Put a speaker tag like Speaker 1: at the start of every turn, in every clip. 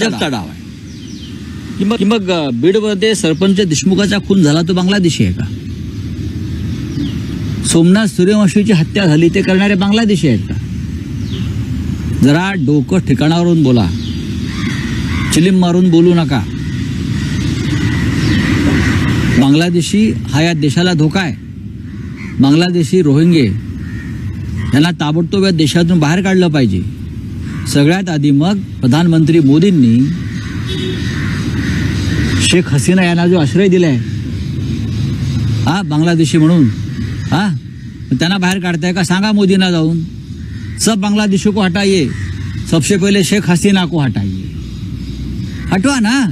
Speaker 1: भाजपचा डाव आहे. की मग मग बीडमध्ये सरपंच देशमुखाचा खून झाला तो बांगलादेशी आहे का? सोमनाथ सूर्यवंशीची हत्या झाली ते करणारे बांगलादेशी आहेत का? जरा डोकं ठिकाणावरून बोला. चिलीम मारून बोलू नका. बांगलादेशी हा या देशाला धोका आहे. बांगलादेशी रोहिंगे यांना ताबडतोब या देशातून बाहेर काढलं पाहिजे. सगळ्यात आधी मग प्रधानमंत्री मोदींनी शेख हसीना यांना जो आश्रय दिलाय हा बांगलादेशी म्हणून हा? त्यांना बाहेर काढताय का? सांगा मोदींना जाऊन. सब बांगलादेशी को हटाइए. सबसे पहिले शेख हसीना को हटाइए. हटवा ना.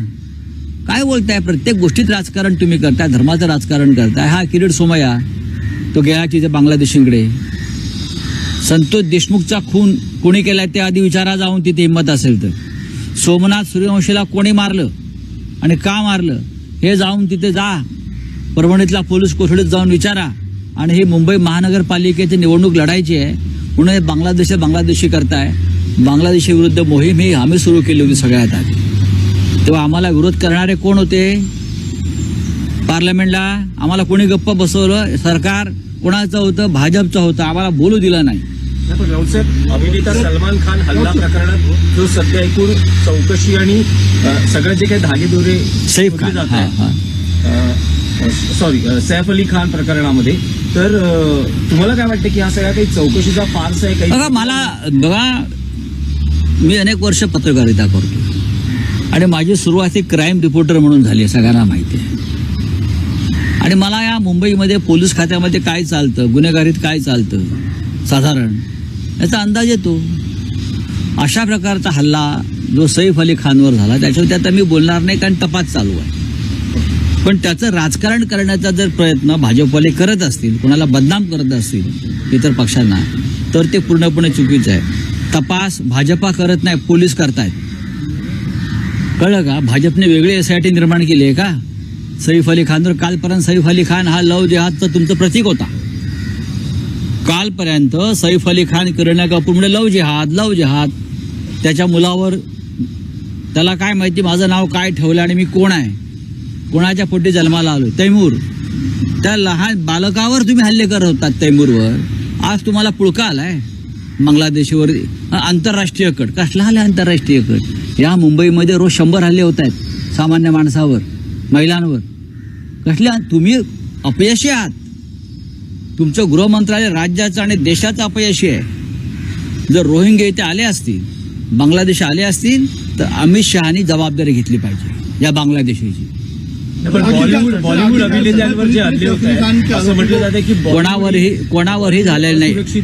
Speaker 1: काय बोलताय? प्रत्येक गोष्टीत राजकारण तुम्ही करताय धर्माचं राजकारण करताय. हा किरीट सोमया तो गेला तिथे बांगलादेशींकडे. संतोष देशमुखचा खून कोणी केलाय ते आधी विचारा जाऊन तिथे हिंमत असेल तर. सोमनाथ सूर्यवंशीला कोणी मारलं आणि का मारलं हे जाऊन तिथे जा. परभणीतला पोलीस कोठडीत जाऊन विचारा. आणि ही मुंबई महानगरपालिकेची निवडणूक लढायची आहे. म्हणून हे बांगलादेश बांगलादेशी करताय. बांगलादेशी विरुद्ध मोहीम ही आम्ही सुरू केली होती सगळ्यात आधी. तेव्हा आम्हाला विरोध करणारे कोण होते? पार्लमेंटला आम्हाला कोणी गप्प बसवलं? सरकार कोणाचं होतं? भाजपचं होतं? आम्हाला बोलू दिलं नाही.
Speaker 2: अभिनेता सलमान खान हल्ला प्रकरणात जो सध्या एकूण चौकशी आणि अ, सगळे जे काही धागेदोरे
Speaker 1: सैफ खान
Speaker 2: जात
Speaker 1: हा
Speaker 2: सॉरी सैफ अली खान प्रकरणामध्ये. तर तुम्हाला काय वाटतं की हा सगळ्या काही चौकशीचा फारसा आहे काही
Speaker 1: मला बघा मी अनेक वर्ष पत्रकारिता करतो. आणि माझी सुरुवात ही क्राईम रिपोर्टर म्हणून झाली सगळ्यांना माहिती आहे. आणि मला या मुंबईमध्ये पोलीस खात्यामध्ये काय चालतं गुन्हेगारीत काय चालतं साधारण याचा अंदाज येतो. अशा प्रकारचा हल्ला जो सैफ अली खानवर झाला त्याच्यावर त्यात मी बोलणार नाही कारण तपास चालू आहे. पण त्याचं राजकारण करण्याचा जर प्रयत्न भाजपवाले करत असतील कोणाला बदनाम करत असतील इतर पक्षांना तर ते पूर्णपणे चुकीचं आहे. तपास भाजपा करत नाही पोलीस करतायत. कळलं का? भाजपने वेगळी एस आय टी निर्माण केली आहे का? सैफ अली खानवर कालपर्यंत सैफ अली खान हा लव जेहादचं तुमचं प्रतीक होता. कालपर्यंत सैफ अली खान करीना कपूर म्हणजे लव जिहाद लव जिहाद. त्याच्या मुलावर त्याला काय माहिती माझं नाव काय ठेवलं आणि मी कोण आहे? कोणाच्या पोटी जन्माला आलो तैमूर त्या लहान बालकावर तुम्ही हल्ले करत होतात तैमूरवर. आज तुम्हाला पुळका आलाय? बांगलादेशीवर आंतरराष्ट्रीय कट. कसला आले आंतरराष्ट्रीय कट? या मुंबईमध्ये रोज शंभर हल्ले होत आहेत सामान्य माणसावर महिलांवर. कसल्या तुम्ही अपयशी आहात. तुमचं गृहमंत्रालय राज्याचं आणि देशाचं अपयशी आहे. जर रोहिंगे इथे आले असतील बांगलादेश आले असतील तर अमित शहानी जबाबदारी घेतली पाहिजे या बांगलादेशीची.
Speaker 2: पण बॉलिवूड बॉलिवूड अभिनेत्यांवर जे हल्ले होत आहेत असं म्हटलं जातं की
Speaker 1: कोणावरही कोणावरही झालेलं नाही.
Speaker 2: सुरक्षित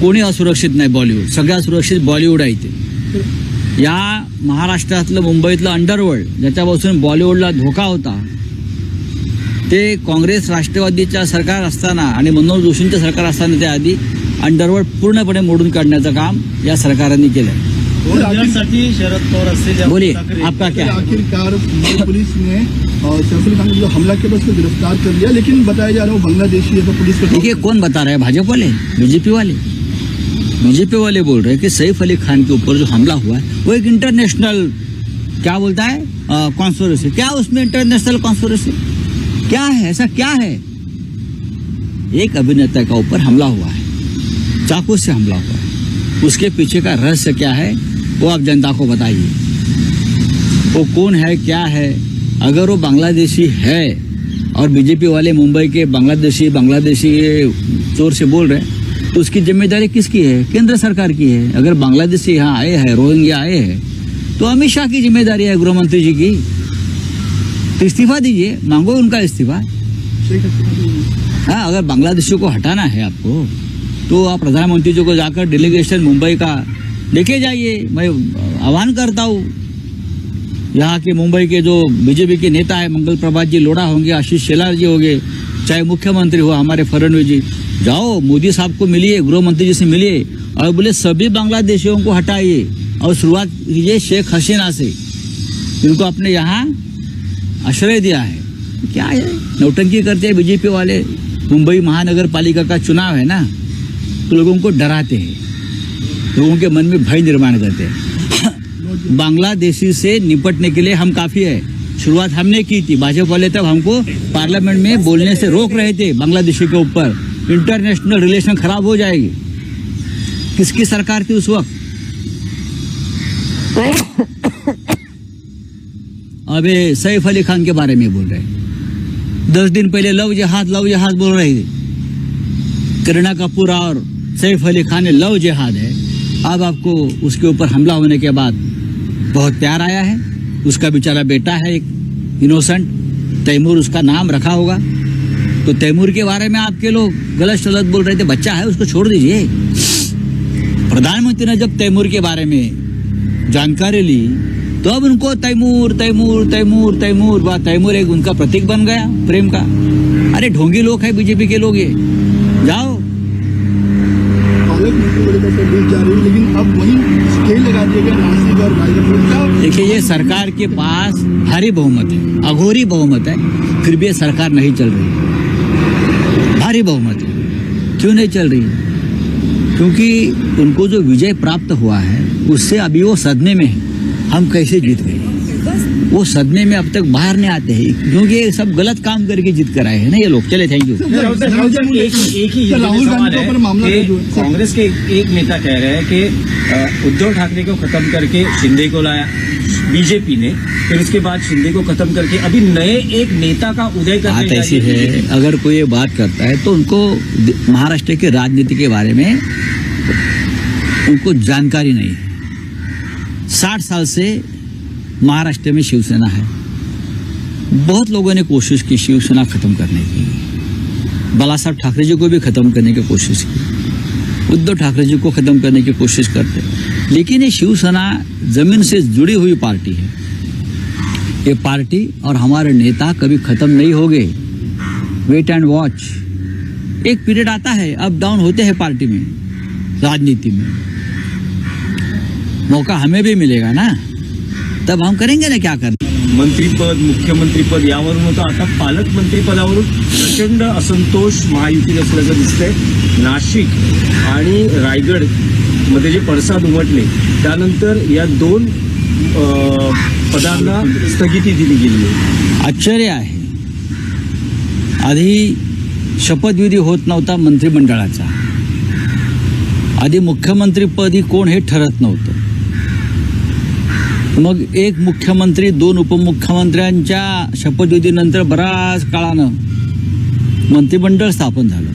Speaker 1: कोणी असुरक्षित नाही बॉलिवूड सगळ्यात सुरक्षित बॉलिवूड आहे इथे. या महाराष्ट्रातलं मुंबईतलं अंडरवर्ल्ड ज्याच्यापासून बॉलिवूडला धोका होता ते काँग्रेस राष्ट्रवादीच्या सरकार असताना आणि मनोज जोशींचं सरकार असताना त्याआधी अंडरवर्ल्ड पूर्णपणे मोडून काढण्याचं काम या सरकारांनी केलं
Speaker 2: शरद पवार
Speaker 1: बोलिए आपका क्या?
Speaker 3: आखिरकार मुंबई पुलिस ने अ, सैफ अली खान को जो हमला किया उसको गिरफ्तार कर लिया लेकिन बताया जा रहा है वो बांग्लादेशी है तो पुलिस को
Speaker 1: देखिए कौन बता रहा है? भाजपा वाले बीजेपी वाले? बीजेपी वाले बोल रहे हैं कि सैफ अली खान के ऊपर जो हमला हुआ है वो एक इंटरनेशनल क्या बोलता है? कॉन्स्परेसी क्या उसमें इंटरनेशनल कॉन्स्परेसी क्या है? ऐसा क्या है? एक अभिनेता का ऊपर हमला हुआ है। चाकू से हमला हुआ है। उसके पीछे का रहस्य क्या है, वो आप जनता को बताइए। वो कौन है, क्या है? अगर वो बांग्लादेशी है और बीजेपी वाले मुंबई के बांग्लादेशी बांग्लादेशी ज़ोर से बोल रहे हैं तो उसकी ज़िम्मेदारी किसकी है? केंद्र सरकार की है। अगर बांग्लादेशी यहाँ आए हैं, रोहिंग्या आए हैं तो अमित शाह की ज़िम्मेदारी है गृह मंत्री जी की। तो इस्तीफा दीजिए। मांगो उनका इस्तीफा? हाँ अगर बांग्लादेशियों को हटाना है आपको तो आप प्रधानमंत्री जी को जाकर डेलीगेशन मुंबई का लेके जाइए। मैं आह्वान करता हूँ, यहाँ के मुंबई के जो बीजेपी के नेता है, मंगल प्रभात जी, लोढ़ा होंगे, आशीष शेलार जी होंगे, चाहे मुख्यमंत्री हो, हमारे फडणवीस जी। जाओ, मोदी साहब को मिलिए गृह मंत्री जी से मिलिए, और बोले, सभी बांग्लादेशियों को हटाइए। और शुरुआत कीजिए शेख हसीना से, जिनको आपने यहाँ आश्रय दिया है क्या है नौटंकी करते हैं बीजेपी वाले मुंबई महानगर पालिका का चुनाव है ना तो लोगों को डराते हैं लोगों के मन में भय निर्माण करते हैं बांग्लादेशी से निपटने के लिए हम काफ़ी है शुरुआत हमने की थी भाजपा वाले तब हमको पार्लियामेंट में बोलने से रोक रहे थे बांग्लादेशी के ऊपर इंटरनेशनल रिलेशन खराब हो जाएगी किसकी सरकार थी उस वक्त अबे सैफ अली खान के बारे में बोल रहे हैं। दस दिन पहले लव जहाज़ लव जहाज़ बोल रहे थे। करीना कपूर और सैफ अली खान ने लव जिहाद है। अब आपको उसके ऊपर हमला होने के बाद बहुत प्यार आया है। उसका बेचारा बेटा है एक इनोसेंट तैमूर उसका नाम रखा होगा। तो तैमूर के बारे में आपके लोग गलत सलत बोल रहे थे। बच्चा है, उसको छोड़ दीजिए। प्रधानमंत्री ने जब तैमूर के बारे में जानकारी ली तो अब उनको तैमूर तैमूर तैमूर तैमूर, वाह, तैमूर एक उनका प्रतीक बन गया प्रेम का। अरे ढोंगी लोग है बीजेपी के लोग ये। जाओ।
Speaker 3: लेकिन
Speaker 1: देखिए, ये सरकार के पास भारी बहुमत है, अघोरी बहुमत है, फिर भी ये सरकार नहीं चल रही भारी बहुमत है। क्यों नहीं चल रही क्योंकि उनको जो विजय प्राप्त हुआ है, उससे अभी वो सदमे में है। हम कैसे जीत गए? वो सदमे में अब तक बाहर नहीं आते हैं। क्योंकि ये सब गलत काम करके जीत कर आए हैं ना ये लोग। चले थैंक यू
Speaker 2: ही ये है
Speaker 3: है।
Speaker 2: कांग्रेस के एक- नेता कह रहे हैं कि उद्धव ठाकरे को खत्म करके शिंदे को लाया। बीजेपी ने। फिर उसके बाद शिंदे को खत्म करके अभी नए एक नेता का उदय करने
Speaker 1: बात ऐसी है अगर कोई ये बात करता है तो उनको महाराष्ट्र की राजनीति के बारे में उनको जानकारी नहीं है। साठ साल से महाराष्ट्र में शिवसेना है। बहुत लोगों ने कोशिश की शिवसेना खत्म करने की। बाला साहब ठाकरे जी को भी खत्म करने की कोशिश की। उद्धव ठाकरे जी को खत्म करने की कोशिश करते। लेकिन ये शिवसेना ज़मीन से जुड़ी हुई पार्टी है। ये पार्टी और हमारे नेता कभी खत्म नहीं हो गए वेट एंड वॉच एक पीरियड आता है अप डाउन होते हैं पार्टी में, राजनीति में। मौका हमें भी मिलेगा ना? तब हम करेंगे ना क्या करना?
Speaker 2: मंत्रीपद मुख्यमंत्रीपद यावरून होतं. आता पालकमंत्री पदावरून प्रचंड असंतोष महायुतीत असल्याचं दिसतंय. नाशिक आणि रायगडमध्ये जे पडसाद उमटले त्यानंतर या दोन पदांना स्थगिती दिली गेली आहे.
Speaker 1: आश्चर्य आहे. आधी शपथविधी होत नव्हता मंत्रिमंडळाचा. आधी मुख्यमंत्रीपदी कोण हे ठरत नव्हतं. मग एक मुख्यमंत्री दोन उपमुख्यमंत्र्यांच्या शपथविधीनंतर बराच काळानं मंत्रिमंडळ स्थापन झालं.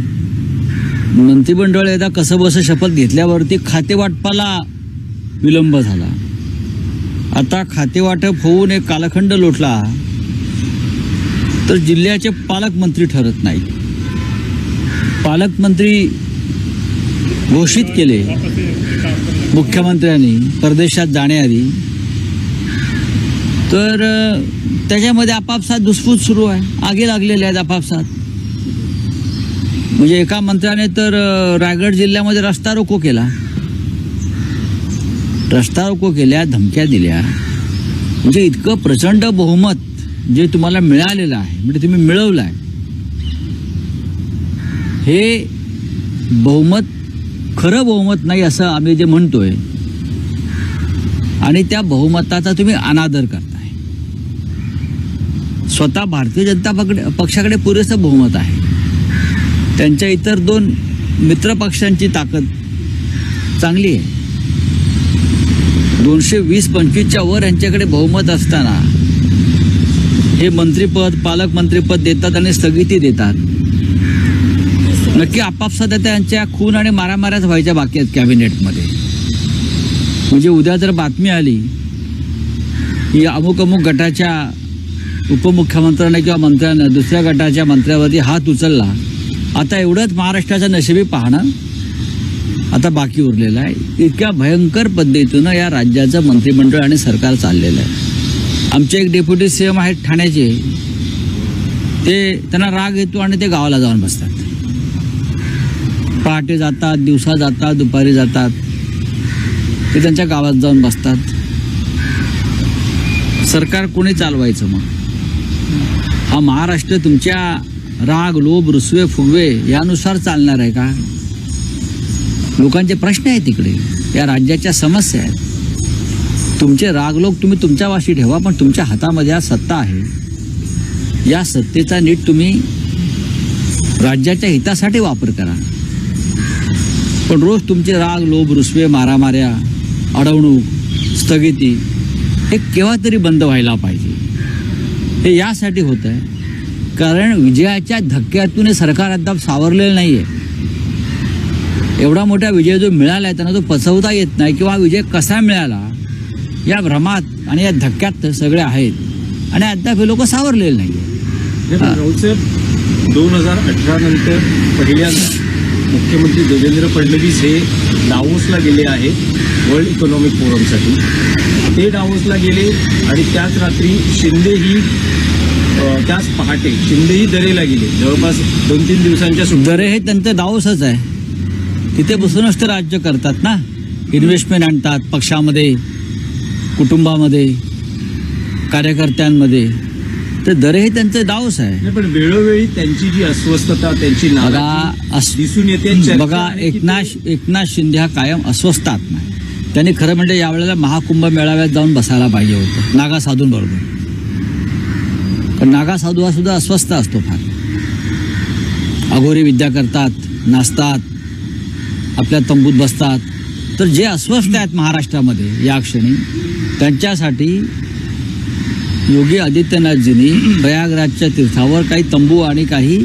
Speaker 1: मंत्रिमंडळ एकदा कसं बसं शपथ घेतल्यावरती खातेवाटपाला विलंब झाला. आता खातेवाटप होऊन एक कालखंड लोटला तर जिल्ह्याचे पालकमंत्री ठरत नाही पालकमंत्री घोषित केले. मुख्यमंत्र्यांनी परदेशात जाण्याआधी तर त्याच्यामध्ये आपापसात दुसफूस सुरू आहे. आगी लागलेल्या आहेत आपापसात. म्हणजे एका मंत्र्याने तर रायगड जिल्ह्यामध्ये रस्ता रोको केला. रस्ता रोको केल्या धमक्या दिल्या. म्हणजे इतकं प्रचंड बहुमत जे तुम्हाला मिळालेलं आहे म्हणजे तुम्ही मिळवलं आहे हे बहुमत खरं बहुमत नाही असं आम्ही जे म्हणतोय. आणि त्या बहुमताचा तुम्ही अनादर करता. स्वतः भारतीय जनता पकडे पक्षाकडे पुरेसं बहुमत आहे. त्यांच्या इतर दोन मित्र पक्षांची ताकद चांगली आहे. दोनशे वीस पंचवीसच्या वर यांच्याकडे बहुमत असताना हे मंत्रीपद पालकमंत्रीपद देतात आणि स्थगिती देतात. नक्की आपापसात आता यांच्या खून आणि मारामाऱ्याच व्हायच्या बाकी आहेत कॅबिनेटमध्ये. म्हणजे उद्या जर बातमी आली की अमुक अमुक गटाच्या उपमुख्यमंत्र्याने किंवा मंत्र्यानं दुसऱ्या गटाच्या मंत्र्यावरती हात उचलला. आता एवढंच महाराष्ट्राचं नशिबी पाहणं आता बाकी उरलेलं आहे. इतक्या भयंकर पद्धतीनं या राज्याचं मंत्रिमंडळ आणि सरकार चाललेलं आहे. आमचे एक डेप्युटी सी एम आहेत ठाण्याचे. ते त्यांना राग येतो आणि ते गावाला जाऊन बसतात. पहाटे जातात दिवसा जातात दुपारी जातात. ते त्यांच्या गावात जाऊन बसतात. सरकार कोणी चालवायचं मग? हा महाराष्ट्र तुमच्या राग लोभ रुसवे फुगवे यानुसार चालणार आहे का? लोकांचे प्रश्न आहेत तिकडे. या राज्याच्या समस्या आहेत. तुमचे राग लोक तुम्ही तुमच्या वाशी ठेवा पण तुमच्या हातामध्ये आज सत्ता आहे. या सत्तेचा नीट तुम्ही राज्याच्या हितासाठी वापर करा. पण रोज तुमचे राग लोभ रुसवे मारामाऱ्या अडवणूक स्थगिती हे केव्हा तरी बंद व्हायला पाहिजे. हे यासाठी होत आहे कारण विजयाच्या धक्क्यातून हे सरकार अद्याप सावरलेलं नाही आहे एवढा मोठा विजय जो मिळाला आहे त्यांना तो पचवता येत नाही किंवा विजय कसा मिळाला या भ्रमात आणि या धक्क्यात सगळे आहेत. आणि अद्याप हे लोक सावरलेले नाही
Speaker 2: साहेब दोन हजार अठरा नंतर पहिल्यांदा मुख्यमंत्री देवेंद्र फडणवीस हे डावोसला गेले आहेत वर्ल्ड इकॉनॉमिक फोरमसाठी. ते डावोसला गेले आणि त्याच रात्री शिंदे ही त्याच पहाटे शिंदेही दरेला गेले. जवळपास दोन तीन दिवसांच्या सुद्धा
Speaker 1: दरे हे त्यांचं डावसच आहे. तिथे बसूनच ते राज्य करतात ना? इन्व्हेस्टमेंट आणतात पक्षामध्ये कुटुंबामध्ये कार्यकर्त्यांमध्ये. तर दरे हे त्यांचं डावस आहे.
Speaker 2: पण वेळोवेळी त्यांची जी अस्वस्थता त्यांची
Speaker 1: बघा
Speaker 2: दिसून येते
Speaker 1: बघा
Speaker 2: आहे
Speaker 1: एकनाथ एकनाथ शिंदे हा कायम अस्वस्थात नाही. त्यांनी खरं म्हणजे यावेळेला महाकुंभ मेळाव्यात जाऊन बसायला पाहिजे होतं. नागा साधूंबरोबर पण नागा साधू हा सुद्धा अस्वस्थ असतो फार. अघोरी विद्या करतात नाचतात आपल्या तंबूत बसतात. तर जे अस्वस्थ आहेत महाराष्ट्रामध्ये या क्षणी त्यांच्यासाठी योगी आदित्यनाथजींनी प्रयागराजच्या तीर्थावर काही तंबू आणि काही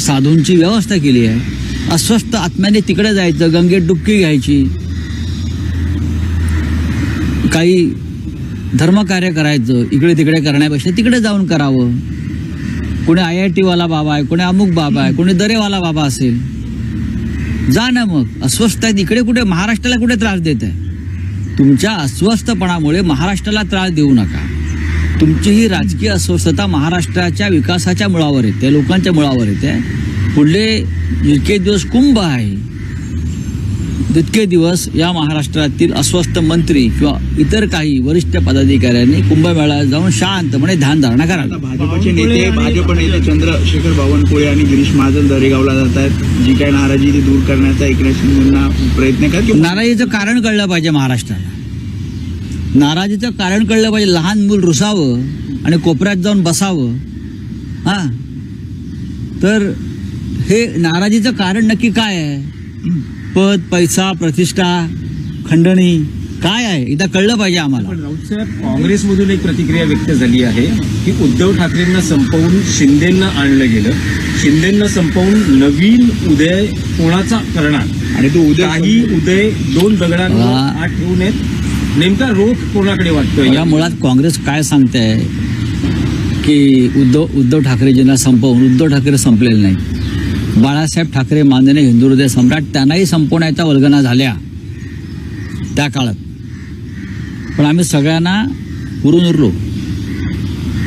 Speaker 1: साधूंची व्यवस्था केली आहे. अस्वस्थ आत्म्याने तिकडे जायचं गंगेत डुबकी घ्यायची. काही धर्मकार्य करायचं इकडे तिकडे करण्यापेक्षा तिकडे जाऊन करावं. कोणी आय आय टीवाला बाबा आहे कोणी अमुक बाबा आहे कोणी दरेवाला बाबा असेल. जा ना मग अस्वस्थ आहेत. इकडे कुठे महाराष्ट्राला कुठे त्रास देत आहे? तुमच्या अस्वस्थपणामुळे महाराष्ट्राला त्रास देऊ नका. तुमची ही राजकीय अस्वस्थता महाराष्ट्राच्या विकासाच्या मुळावर येते लोकांच्या मुळावर येते. पुढले जितके दिवस कुंभ आहे. तितके दिवस या महाराष्ट्रातील अस्वस्थ मंत्री किंवा इतर काही वरिष्ठ पदाधिकाऱ्यांनी कुंभमेळ्यात जाऊन शांतपणे ध्यान धारणा करावी.
Speaker 4: भाजपचे नेते भाजप नेते चंद्रशेखर बावनकुळे आणि गिरीश महाजन दरेगावला जात आहेत. जी काय नाराजी ती दूर करण्याचा एकनाथ शिंदेना प्रयत्न करत
Speaker 1: नाराजीचं कारण कळलं पाहिजे महाराष्ट्राला. नाराजीचं कारण कळलं पाहिजे. लहान मूल रुसावं आणि कोपऱ्यात जाऊन बसावं. हा? तर हे नाराजीचं कारण नक्की काय आहे? पद पैसा प्रतिष्ठा खंडणी काय आहे? एकदा कळलं पाहिजे आम्हाला.
Speaker 2: पण राऊत साहेब काँग्रेसमधून एक प्रतिक्रिया व्यक्त झाली आहे की उद्धव ठाकरेंना संपवून शिंदेंना आणलं गेलं. शिंदेंना संपवून नवीन उदय कोणाचा करणार?
Speaker 4: आणि तो उद्या
Speaker 2: काही उदय दोन दगडांवर
Speaker 1: वा.
Speaker 2: आत ठेवून आहेत नेमका रोख कोणाकडे वाटतोय?
Speaker 1: या मुळात काँग्रेस काय सांगते की उद्धव उद्धव ठाकरेजींना संपवून उद्धव ठाकरे संपलेले नाही बाळासाहेब ठाकरे माननीय हिंदू हृदय सम्राट त्यांनाही संपवण्याच्या वल्गना झाल्या त्या काळात. पण आम्ही सगळ्यांना पुरून उरलो.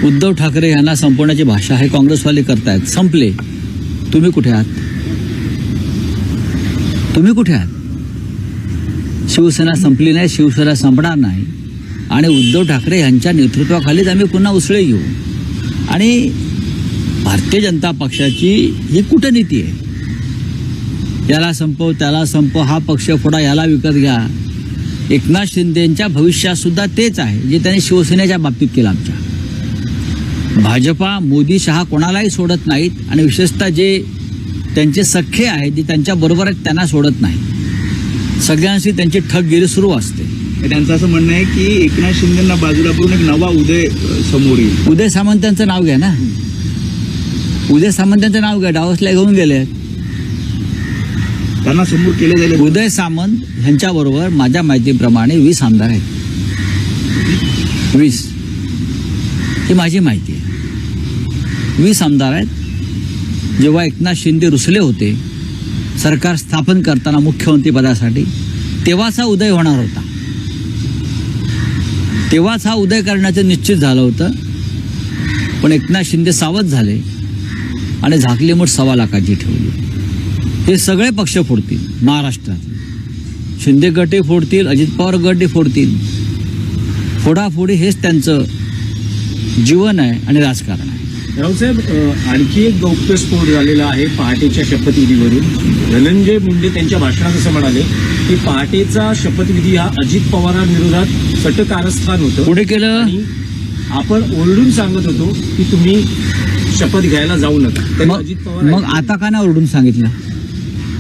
Speaker 1: उद्धव ठाकरे यांना संपवण्याची भाषा हे काँग्रेसवाले करतायत. संपले. तुम्ही कुठे आहात? तुम्ही कुठे आहात? शिवसेना संपली नाही शिवसेना संपणार नाही. आणि उद्धव ठाकरे यांच्या नेतृत्वाखालीच आम्ही पुन्हा उसळे घेऊ आणि भारतीय जनता पक्षाची ही कूटनीती आहे. याला संपव त्याला संपव हा पक्ष फोडा याला विकत घ्या. एकनाथ शिंदेच्या भविष्यात सुद्धा तेच आहे जे त्यांनी शिवसेनेच्या बाबतीत केलं आमच्या. भाजपा मोदी शहा कोणालाही सोडत नाहीत आणि विशेषतः जे त्यांचे सख्खे आहेत जे त्यांच्या बरोबर आहेत त्यांना सोडत नाही सगळ्यांशी त्यांची ठगगिरी सुरू असते.
Speaker 4: त्यांचं असं म्हणणं आहे की एकनाथ शिंदेना बाजूला करून एक नवा उदय समोर येईल.
Speaker 1: उदय सामंतांचं नाव घ्या ना. उदय सामंतांचं नाव घ्या डावसला घेऊन गेले
Speaker 4: त्यांना समोर केले जाईल
Speaker 1: उदय सामंत ह्यांच्याबरोबर माझ्या माहितीप्रमाणे वीस आमदार आहेत. वीस. ही माझी माहिती आहे. वीस आमदार आहेत. जेव्हा एकनाथ शिंदे रुसले होते सरकार स्थापन करताना मुख्यमंत्री पदासाठी तेव्हाच हा उदय होणार होता. तेव्हाच हा उदय करण्याचं निश्चित झालं होतं. पण एकनाथ शिंदे सावध झाले. आणि झाकली मूठ सव्वा लाखाची ठेवली. हे सगळे पक्ष फोडतील महाराष्ट्रात शिंदे गटही फोडतील अजित पवार गटही फोडतील. फोडाफोडी हेच त्यांचं जीवन आहे आणि राजकारण आहे.
Speaker 2: रावसाहेब आणखी एक गौप्यस्फोट झालेला आहे पहाटेच्या शपथविधीवरून. धनंजय मुंडे त्यांच्या भाषणात असं म्हणाले की पहाटेचा शपथविधी हा अजित पवारांविरोधात सट कारस्थान होतं.
Speaker 1: पुढे केलं?
Speaker 2: आपण ओरडून सांगत होतो की तुम्ही शपथ घ्यायला जाऊ नका. त्यांनी
Speaker 1: मग
Speaker 2: अजित पवार
Speaker 1: मग आता का नाही ओरडून सांगितलं?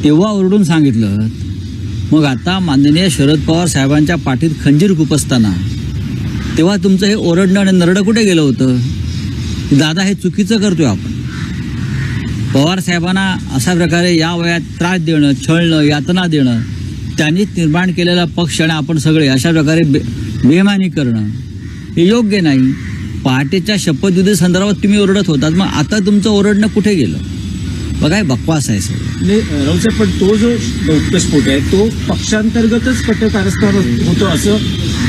Speaker 1: तेव्हा ओरडून सांगितलं मग आता माननीय शरद पवार साहेबांच्या पाठीत खंजीर खुपसताना तेव्हा तुमचं हे ओरडणं आणि नरडं कुठे गेलं होतं? की दादा हे चुकीचं करतोय आपण. पवार साहेबांना अशा प्रकारे या वयात त्रास देणं छळणं यातना देणं त्यांनीच निर्माण केलेला पक्ष आणि आपण सगळे अशा प्रकारे बे बेमानी करणं हे योग्य नाही. पहाटेच्या शपथविधी संदर्भात तुम्ही ओरडत होतात. मग आता तुमचं ओरडणं कुठे गेलं? बघा हे बकवास आहे
Speaker 2: रावसाहेब पण तो जो गौप्यस्फोट आहे तो पक्षांतर्गतच कारस्थान होतं असं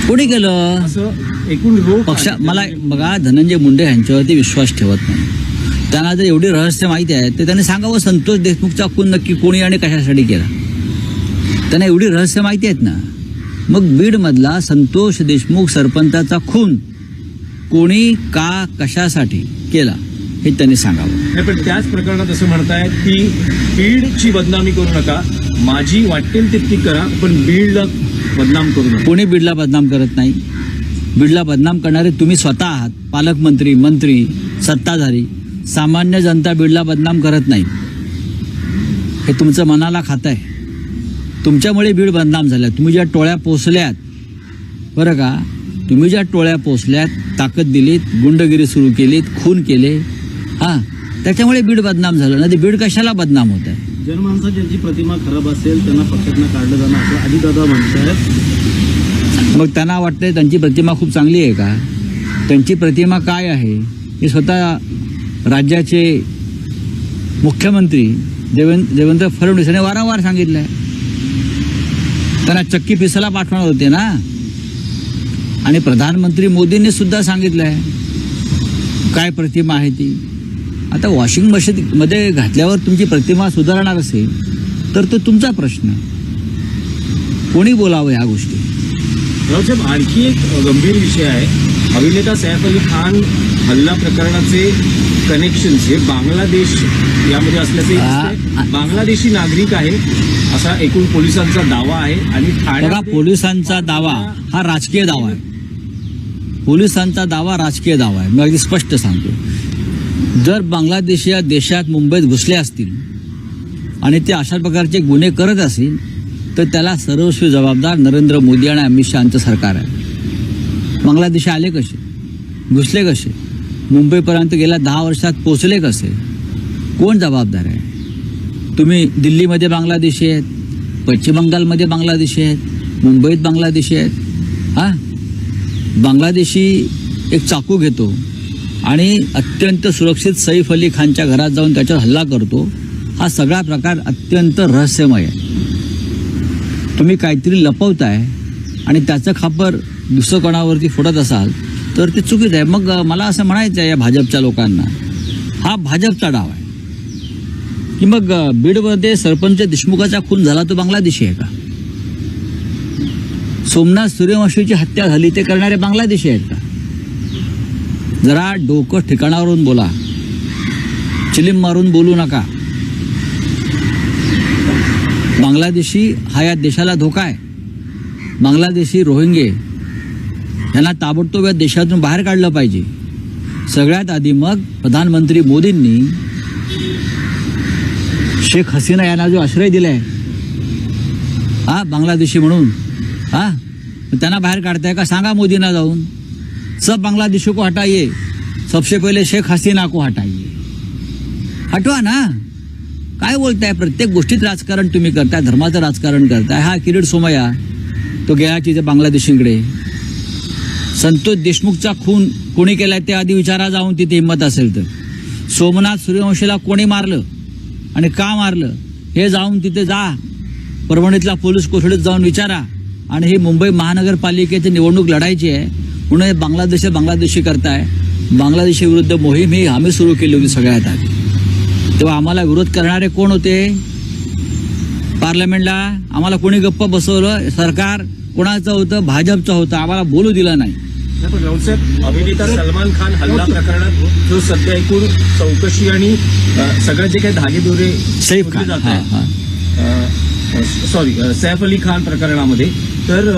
Speaker 1: कोणी केलं?
Speaker 2: असं एकूण रोख
Speaker 1: पक्ष
Speaker 2: आहे.
Speaker 1: मला बघा धनंजय मुंडे यांच्यावरती विश्वास ठेवत नाही. त्यांना जर एवढी रहस्य माहिती आहे तर त्यांनी सांगावं संतोष देशमुखचा खून नक्की कोणी आणि कशासाठी केला? त्यांना एवढी रहस्य माहिती आहेत ना? मग बीडमधला संतोष देशमुख सरपंचाचा खून कोणी का कशासाठी केला हे त्यांनी सांगावं.
Speaker 2: नाही, पण त्याच प्रकरणात असं म्हणतायत की बीडची बदनामी करू नका. माझी वाटेल तितकी करा पण बीडला बदनाम करू नका.
Speaker 1: कोणी बीडला बदनाम करत नाही? बीडला बदनाम करणारे तुम्ही स्वतः आहात. पालकमंत्री मंत्री सत्ताधारी सामान्य जनता बीडला बदनाम करत नाही. हे तुमचं मनाला खातं आहे तुमच्यामुळे बीड बदनाम झाल्या तुम्ही ज्या टोळ्या पोचल्यात बरं का? तुम्ही ज्या टोळ्या पोचल्यात ताकद दिलीत गुंडगिरी सुरू केलीत खून केले हां त्याच्यामुळे बीड बदनाम झालं. नाही बीड कशाला बदनाम होत आहे?
Speaker 5: जनमानसाची ज्यांची प्रतिमा खराब असेल त्यांना पक्षातनं काढलं जाणं असं अजितदादा म्हणतायत.
Speaker 1: मग त्यांना वाटतंय त्यांची प्रतिमा खूप चांगली आहे का? त्यांची प्रतिमा काय आहे? हे स्वतः राज्याचे मुख्यमंत्री देवेंद्र देवेंद्र फडणवीस यांनी वारंवार सांगितलंय. त्यांना चक्की पिसाला पाठवणार होते ना? आणि प्रधानमंत्री मोदींनी सुद्धा सांगितलंय. काय प्रतिमा आहे ती? आता वॉशिंग मशीन मध्ये घातल्यावर तुमची प्रतिमा सुधारणार असेल तर तो तुमचा प्रश्न आहे. कोणी बोलावं ह्या गोष्टी?
Speaker 2: रावसाहेब आणखी एक गंभीर विषय आहे. अभिनेता सैफ अली खान हल्ला प्रकरणाचे कनेक्शन हे बांगलादेश यामध्ये असल्याचे. बांगलादेशी नागरिक आहे असा एकूण पोलिसांचा दावा आहे आणि
Speaker 1: पोलिसांचा दावा हा राजकीय दावा आहे. पोलिसांचा दावा राजकीय दावा आहे. मी अगदी स्पष्ट सांगतो. जर बांगलादेशी या देशात मुंबईत घुसले असतील आणि ते अशा प्रकारचे गुन्हे करत असतील तर त्याला सर्वस्वी जबाबदार नरेंद्र मोदी आणि अमित शहाचं सरकार आहे. बांगलादेशी आले कसे? घुसले कसे? मुंबईपर्यंत गेल्या दहा वर्षात पोचले कसे? कोण जबाबदार आहे? तुम्ही दिल्लीमध्ये बांगलादेशी आहेत पश्चिम बंगालमध्ये बांगलादेशी आहेत मुंबईत बांगलादेशी आहेत हां? बांगलादेशी एक चाकू घेतो आणि अत्यंत सुरक्षित सैफ अली खानच्या घरात जाऊन त्याच्यावर हल्ला करतो. हा सगळा प्रकार अत्यंत रहस्यमय आहे. तुम्ही काहीतरी लपवताय आणि त्याचं खापर दुसरं कोणावरती फोडत असाल तर ते चुकीचं आहे. मग मला असं म्हणायचं आहे या भाजपच्या लोकांना हा भाजपचा डाव आहे. की मग बीडमध्ये सरपंच देशमुखाचा खून झाला तो बांगलादेशी आहे का? सोमनाथ सूर्यवंशीची हत्या झाली ते करणारे बांगलादेशी आहेत का? जरा डोकं ठिकाणावरून बोला. चिलीम मारून बोलू नका. बांगलादेशी हा या देशाला धोका आहे. बांगलादेशी रोहिंगे यांना ताबडतोब या देशातून बाहेर काढलं पाहिजे. सगळ्यात आधी मग प्रधानमंत्री मोदींनी शेख हसीना यांना जो आश्रय दिलाय हा बांगलादेशी म्हणून त्यांना बाहेर काढताय का? सांगा मोदींना जाऊन. सब बांगलादेशी को हटाइए. सबसे पहिले शेख हसीना को हटाइए. हटवा ना. काय बोलताय? प्रत्येक गोष्टीत राजकारण तुम्ही करताय धर्माचं राजकारण करताय. हा किरीट सोमया तो गेला तिथे बांगलादेशीकडे. संतोष देशमुखचा खून कोणी केलाय ते आधी विचारा जाऊन तिथे हिंमत असेल तर. सोमनाथ सूर्यवंशीला कोणी मारलं? आणि का मारलं? हे जाऊन तिथे जा. परभणीतला पोलीस कोठडीत जाऊन विचारा. आणि ही मुंबई महानगरपालिकेची निवडणूक लढायची आहे. म्हणून हे बांगलादेश बांगलादेशी करताय. बांगलादेशी विरुद्ध मोहीम ही आम्ही सुरू केली होती सगळ्यात आधी. तेव्हा आम्हाला विरोध करणारे कोण होते? पार्लमेंटला आम्हाला कोणी गप्प बसवलं? सरकार कोणाचं होतं? भाजपचं होतं. आम्हाला बोलू दिलं नाही.
Speaker 2: अभिनेता सलमान खान हल्ला प्रकरणात जो सध्या एकूण चौकशी आणि सगळे जे काही धागेदोरे
Speaker 1: सैफ खान.
Speaker 2: सॉरी सैफ अली खान प्रकरणामध्ये. तर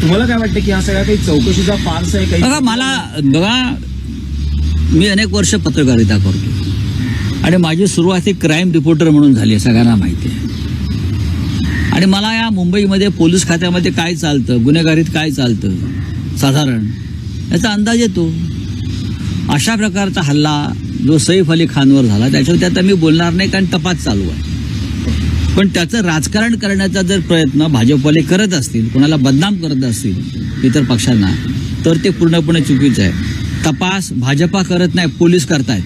Speaker 2: तुम्हाला काय वाटतं की हा सगळ्या काही चौकशीचा फारसा आहे
Speaker 1: बघा मला बघा मी अनेक वर्ष पत्रकारिता करतो. आणि माझी सुरुवात ही क्राईम रिपोर्टर म्हणून झाली आहे सगळ्यांना माहिती आहे. आणि मला या मुंबईमध्ये पोलीस खात्यामध्ये काय चालतं गुन्हेगारीत काय चालतं साधारण याचा अंदाज येतो. अशा प्रकारचा हल्ला जो सैफ अली खानवर झाला त्याच्यावर आता मी बोलणार नाही कारण तपास चालू आहे. पण त्याचं राजकारण करण्याचा जर प्रयत्न भाजपवाले करत असतील कोणाला बदनाम करत असतील इतर पक्षांना तर ते पूर्णपणे चुकीचं आहे. तपास भाजपा करत नाही पोलीस करतायत.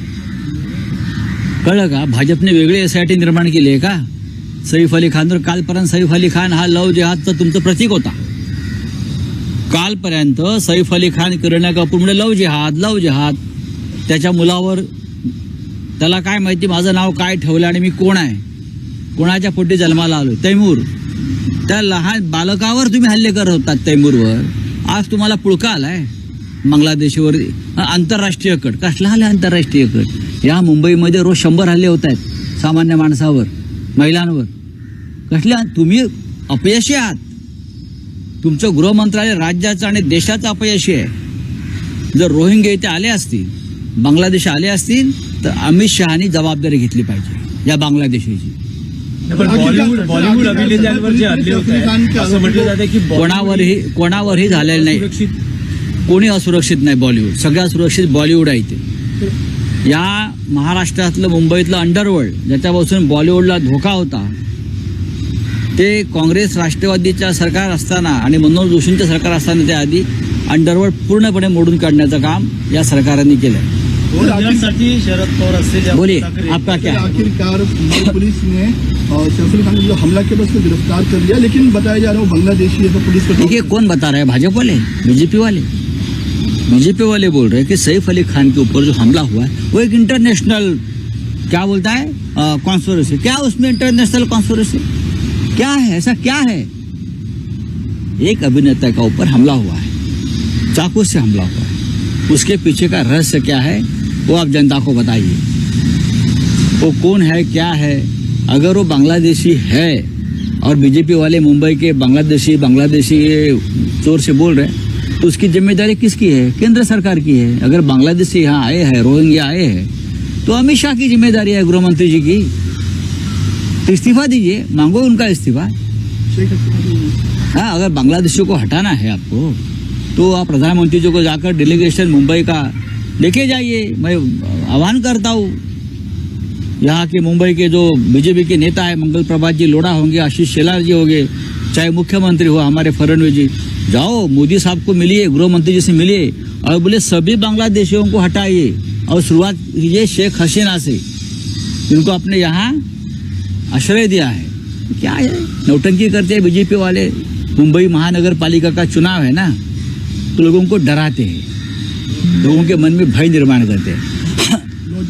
Speaker 1: कळलं का? भाजपने वेगळी एसआयटी निर्माण केली आहे का? सैफ अली खानवर कालपर्यंत सैफ अली खान हा लव जेहादचं तुमचं प्रतीक होता. कालपर्यंत सैफ अली खान किरणा कपूर म्हणजे लव जेहाद लव जेहाद. त्याच्या मुलावर त्याला काय माहिती माझं नाव काय ठेवलं आणि मी कोण आहे? कोणाच्या पोटी जन्माला आलो तैमूर. त्या लहान बालकावर तुम्ही हल्ले करत होतात तैमूरवर. आज तुम्हाला पुळका आलाय. बांगलादेशवर आंतरराष्ट्रीय कट. कसला आले आंतरराष्ट्रीय कट? या मुंबईमध्ये रोज शंभर हल्ले होत आहेत सामान्य माणसावर महिलांवर. कसल्या तुम्ही अपयशी आहात. तुमचं गृहमंत्रालय राज्याचं आणि देशाचं अपयशी आहे. जर रोहिंग्या इथे आले असतील बांगलादेश आले असतील तर अमित शहानी जबाबदारी घेतली पाहिजे या बांगलादेशीची.
Speaker 2: बॉलिवूड बॉलिवूड अभिनेत्यांवर जे हल्ले होत आहेत असं म्हटलं जातं की
Speaker 1: कोणावरही कोणावरही झालेलं नाही.
Speaker 2: सुरक्षित
Speaker 1: कोणी असुरक्षित नाही बॉलिवूड सगळ्या सुरक्षित बॉलिवूड आहे इथे. या महाराष्ट्रातलं मुंबईतलं अंडरवर्ल्ड ज्याच्यापासून बॉलिवूडला धोका होता ते काँग्रेस राष्ट्रवादीच्या सरकार असताना आणि मनोज जोशींचं सरकार असताना त्याआधी अंडरवर्ल्ड पूर्णपणे मोडून काढण्याचं काम या सरकारने
Speaker 5: यासाठी शरद पवार
Speaker 1: बोलिए आपका क्या?
Speaker 3: आखिरकार मुंबई पुलिस ने अ, सैफ खान के जो हमला किया उसको गिरफ़्तार कर लिया। लेकिन बताया जा रहा है बांग्लादेशी है तो पुलिस को
Speaker 1: देखिए कौन बता रहा है? भाजपा वाले? बीजेपी वाले? बीजेपी वाले बोल रहे हैं कि सैफ अली खान के ऊपर जो हमला हुआ है वो एक इंटरनेशनल क्या बोलता है? कॉन्स्परेसी क्या उसमें इंटरनेशनल कॉन्स्परेसी क्या है? ऐसा क्या है? एक अभिनेता का ऊपर हमला हुआ है चाकू से हमला हुआ है। उसके पीछे का रहस्य क्या है वो आप जनता को बताइए। वो कौन है क्या है? अगर वो बांग्लादेशी है और बीजेपी वाले मुंबई के बांग्लादेशी बांग्लादेशी ज़ोर से बोल रहे हैं तो उसकी ज़िम्मेदारी किसकी है? केंद्र सरकार की है। अगर बांग्लादेशी यहाँ आए हैं, रोहिंग्या आए हैं तो अमित शाह की ज़िम्मेदारी है गृह मंत्री जी की। तो इस्तीफा दीजिए। मांगो उनका इस्तीफा? हाँ अगर बांग्लादेशियों को हटाना है आपको तो आप प्रधानमंत्री जी को जाकर डेलीगेशन मुंबई का, लेके जाइए। मैं आह्वान करता हूँ। यहाँ के मुंबई के जो बीजेपी के नेता है, मंगल प्रभात जी, लोढ़ा होंगे, आशीष शेलार जी होंगे, चाहे मुख्यमंत्री हो, हमारे फडणवीस जी। जाओ, मोदी साहब को मिलिए गृह मंत्री जी से मिलिए, और बोले, सभी बांग्लादेशियों को हटाइए। और शुरुआत कीजिए शेख हसीना से। जिनको अपने यहाँ आश्रय दिया है। क्या है? नौटंकी करते हैं बीजेपी वाले। मुंबई महानगर पालिका का चुनाव है ना तो लोगों को डराते हैं। लोगों के मन में भय निर्माण करते हैं।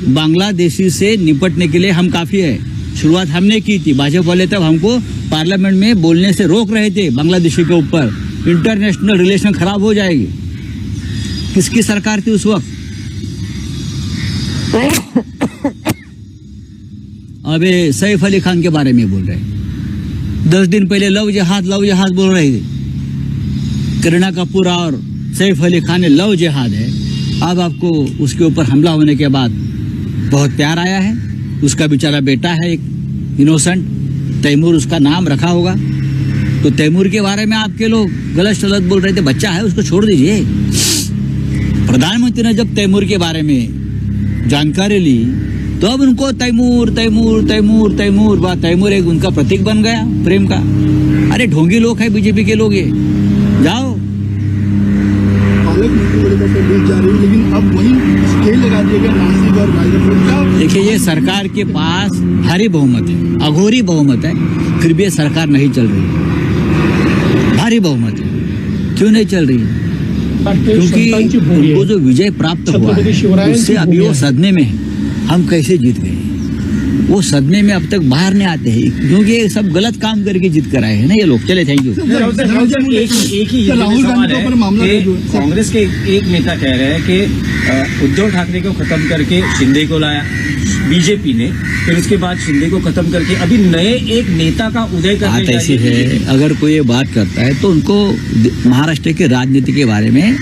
Speaker 1: बांग्लादेशी से निपटने के लिए हम काफ़ी है। शुरुआत हमने की थी। भाजपा वाले तब हमको पार्लियामेंट में बोलने से रोक रहे थे बांग्लादेशी के ऊपर। इंटरनेशनल रिलेशन खराब हो जाएगी। किसकी सरकार थी उस वक्त? अब सैफ अली खान के बारे में बोल रहे दस दिन पहले लव जहाज़ लव जहाज़ बोल रहे थे। करीना कपूर और सैफ अली खान लव जिहाद है। अब आपको उसके ऊपर हमला होने के बाद बहुत प्यार आया है। उसका बेचारा बेटा है एक इनोसेंट तैमूर उसका नाम रखा होगा। तो तैमूर के बारे में आपके लोग गलत सलत बोल रहे थे, बच्चा है, उसको छोड़ दीजिए। प्रधानमंत्री ने जब तैमूर के बारे में जानकारी ली तो अब उनको तैमूर तैमूर तैमूर तैमूर बा तैमूर एक उनका प्रतीक बन गया प्रेम का। अरे ढोंगी लोग हैं बीजेपी के लोग ये। जाओ।
Speaker 3: लेकिन अब वही लगा दिया गया
Speaker 1: देखिए ये सरकार के पास भारी बहुमत है अघोरी बहुमत है फिर भी ये सरकार नहीं चल रही भारी बहुमत है क्यों नहीं चल रही क्योंकि उनको जो विजय प्राप्त हुआ है उससे अभी वो सदमे में है। हम कैसे जीत गए? वो सदमे में अब तक बाहर नहीं आते हैं। क्योंकि ये सब गलत काम करके जीत कर आए हैं ना ये लोग। चले थैंक यू
Speaker 2: कांग्रेस के एक- नेता कह रहे हैं कि उद्धव ठाकरे को खत्म करके शिंदे को लाया बीजेपी ने। फिर उसके बाद शिंदे को खत्म करके अभी नए एक नेता का उदय करने
Speaker 1: बात ऐसी है। अगर कोई ये बात करता है तो उनको महाराष्ट्र के राजनीति के बारे में